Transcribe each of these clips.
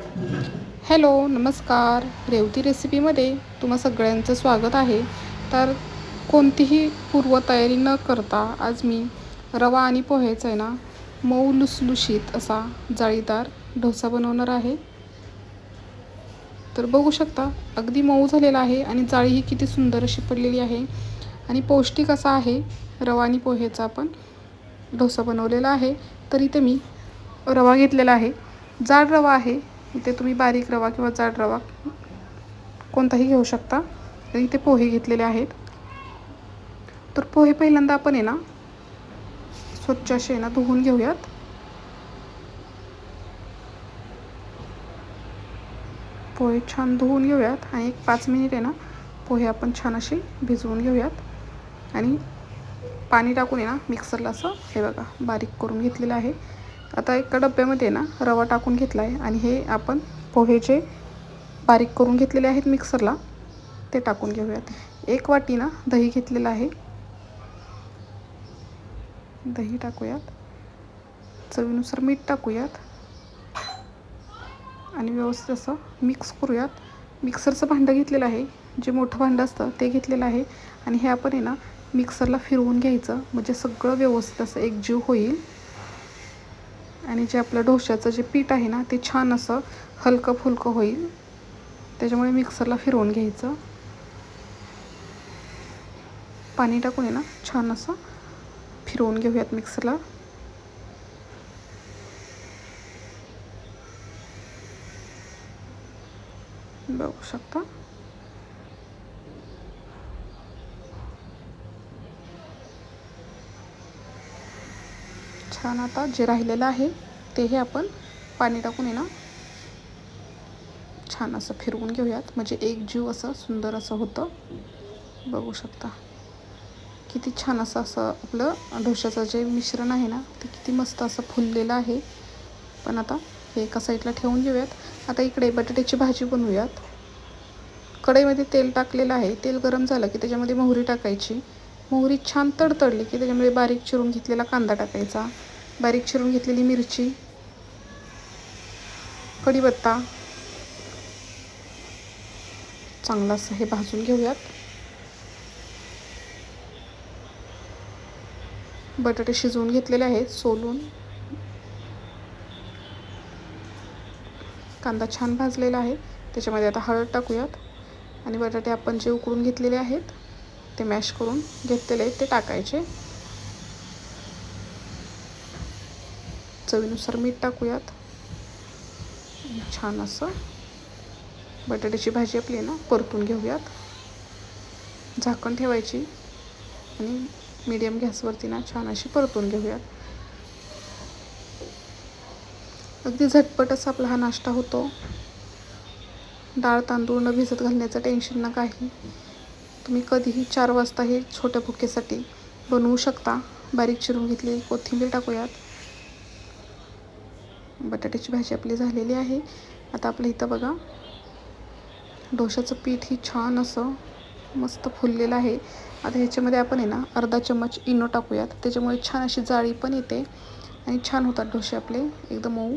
Hello नमस्कार. रेवती रेसिपीमध्ये तुम्हा सगळ्यांचं स्वागत आहे. तर कोणतीही पूर्वतयारी न करता आज मी रवा आणि पोह्याचा आहे ना मऊ लुसलुशीत असा जाळीदार डोसा बनवणार आहे. तर बघू शकता अगदी मऊ झालेला आहे आणि जाळी ही किती सुंदर अशी पडलेली आहे. आणि पौष्टिक असा आहे रवा आणि पोहेचा आपण डोसा बनवलेला आहे. तर इथे मी रवा घेतलेला आहे. जाड रवा आहे इथे तुम्ही बारीक रवा किंवा जाड रवा कोणताही घेऊ शकता. इथे पोहे घेतलेले आहेत. तर पोहे पहिल्यांदा आपण आहे ना स्वच्छ असे ना धुवून घेऊयात. पोहे छान धुवून घेऊयात आणि एक पाच मिनिट आहे ना पोहे आपण छान असे भिजवून घेऊयात. आणि पाणी टाकून आहे ना मिक्सरला असं हे बघा बारीक करून घेतलेलं आहे. आता एका डब्यामध्ये ना रवा टाकून घेतला आहे आणि हे आपण पोहे जे बारीक करून घेतलेले आहेत मिक्सरला. ते टाकून घेऊयात. एक वाटी ना दही घेतलेलं आहे. दही टाकूयात. चवीनुसार मीठ टाकूयात. आणि व्यवस्थित असं मिक्स करूयात. मिक्सरचं भांडं घेतलेलं आहे. जे मोठं भांडं असतं ते घेतलेलं आहे. आणि हे आपण आहे ना मिक्सरला फिरवून घ्यायचं. म्हणजे सगळं व्यवस्थित असं एकजीव होईल. आणि जे आपलं ढोशाचं जे पीठ आहे ना ते छान असं हलकं फुलकं होईल. त्याच्यामुळे मिक्सरला फिरवून घ्यायचं. पाणी टाकून आहे ना छान असं फिरवून घेऊयात मिक्सरला. बघू शकता? छान आता जे राहिलेलं आहे तेही आपण पाणी टाकून आहे ना छान असं फिरवून घेऊयात. म्हणजे एक जीव असं सुंदर असं होतं. बघू शकता. किती छान असं असं आपलं ढोशाचं जे मिश्रण आहे ना ते किती मस्त असं फुललेलं आहे. पण आता हे एका साईडला ठेवून घेऊयात. आता इकडे बटाट्याची भाजी बनवूयात. कढईमध्ये तेल टाकलेलं आहे. तेल गरम झालं की त्याच्यामध्ये मोहरी टाकायची. मोहरी छान तडतडली की त्याच्यामध्ये बारीक चिरून घेतलेला कांदा टाकायचा. बारीक चिरून घेतलेली मिरची कढीपत्ता चांगलं असं हे भाजून घेऊयात. बटाटे शिजवून घेतलेले आहेत सोलून. कांदा छान भाजलेला आहे त्याच्यामध्ये आता हळद टाकूयात. आणि बटाटे आपण जे उकडून घेतलेले आहेत ते मॅश करून घेतलेले आहेत ते टाकायचे. चवीनुसार मीठ टाकूयात. छान असं. बटाट्याची भाजी आपली ना परतून घेऊयात. झाकण ठेवायची. आणि मीडियम गॅसवरती ना छान अशी परतून घेऊयात. अगदी झटपट असा आपला हा नाश्ता होतो. डाळ तांदूळ न भिजत घालण्याचं टेन्शन ना काही. तुम्ही कधीही चार वाजता हे छोट्या भुकेसाठी बनवू शकता. बारीक चिरून घेतली कोथिंबीर टाकूयात. बटाट्याची भाजी आपली झालेली आहे. आता आपलं इथं बघा. डोशाचं पीठ ही छान असं मस्त फुललेलं आहे. आता ह्याच्यामध्ये आपण आहे ना अर्धा चम्मच इनो टाकूयात. त्याच्यामुळे छान अशी जाळी पण येते आणि छान होतात डोसे आपले. एकदम मऊ.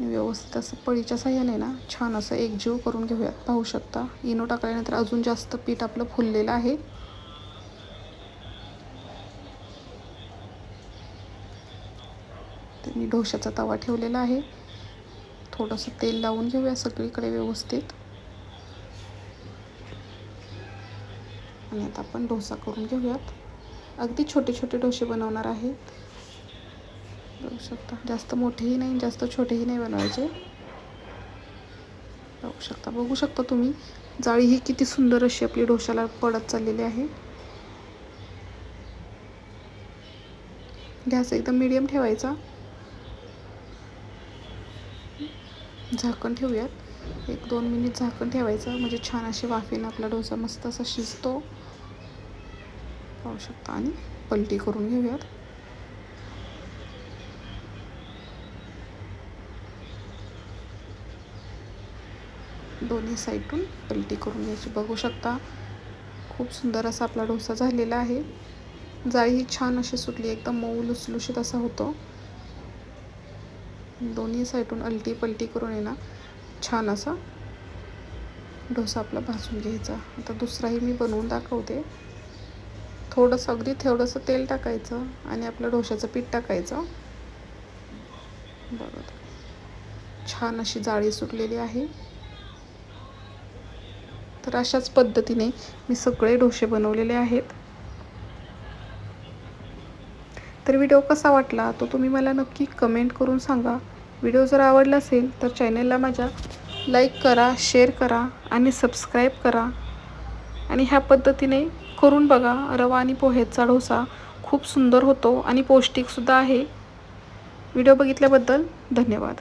व्यवस्थित असं पळीच्या साह्याने ना छान असं एकजीव करून घेऊयात. पाहू शकता. इनो टाकल्यानंतर अजून जास्त पीठ आपलं फुललेलं आहे. तर मी तवा ठेवलेला आहे. थोडंसं तेल लावून घेऊया सगळीकडे व्यवस्थित. आणि आता आपण डोसा करून घेऊयात. अगदी छोटे छोटे डोसे बनवणार आहेत बघू शकता जास्त मोठेही नाही जास्त छोटेही नाही बनवायचे. बघू शकता बघू शकता तुम्ही. जाळी ही किती सुंदर अशी आपली डोशाला पडत चाललेली आहे. गॅस एकदम मीडियम ठेवायचा. झाकण ठेवूयात. एक दोन मिनिट झाकण ठेवायचं. म्हणजे छान असे वाफेनं आपला डोसा मस्त असा शिजतो. पाहू शकता आणि पलटी करून घेऊयात. दोन्ही साईडून पलटी करून घ्यायची. बघू शकता खूप सुंदर असा आपला डोसा झालेला आहे. जाळी ही छान अशी सुटली. एकदम मऊ लुसलुशीत असा होतो. दोन्ही साईडून अलटी पलटी करून आहे ना छान असा डोसा आपला भाजून घ्यायचा. आता दुसराही मी बनवून दाखवते. थोडंसं अगदी थोडंसं तेल टाकायचं आणि आपलं डोशाचं पीठ टाकायचं. बघा छान अशी जाळी सुटलेली आहे. तर अशाच पद्धतीने मी सगळे डोसे बनवलेले आहेत. तर व्हिडिओ कसा वाटला तो तुम्ही मला नक्की कमेंट करून सांगा. व्हिडिओ जर आवडला असेल तर चॅनलला माझ्या लाईक करा शेअर करा आणि सबस्क्राईब करा. आणि ह्या पद्धतीने करून बघा रवा आणि पोहेचा डोसा खूप सुंदर होतो आणि पौष्टिकसुद्धा आहे. व्हिडिओ बघितल्याबद्दल धन्यवाद.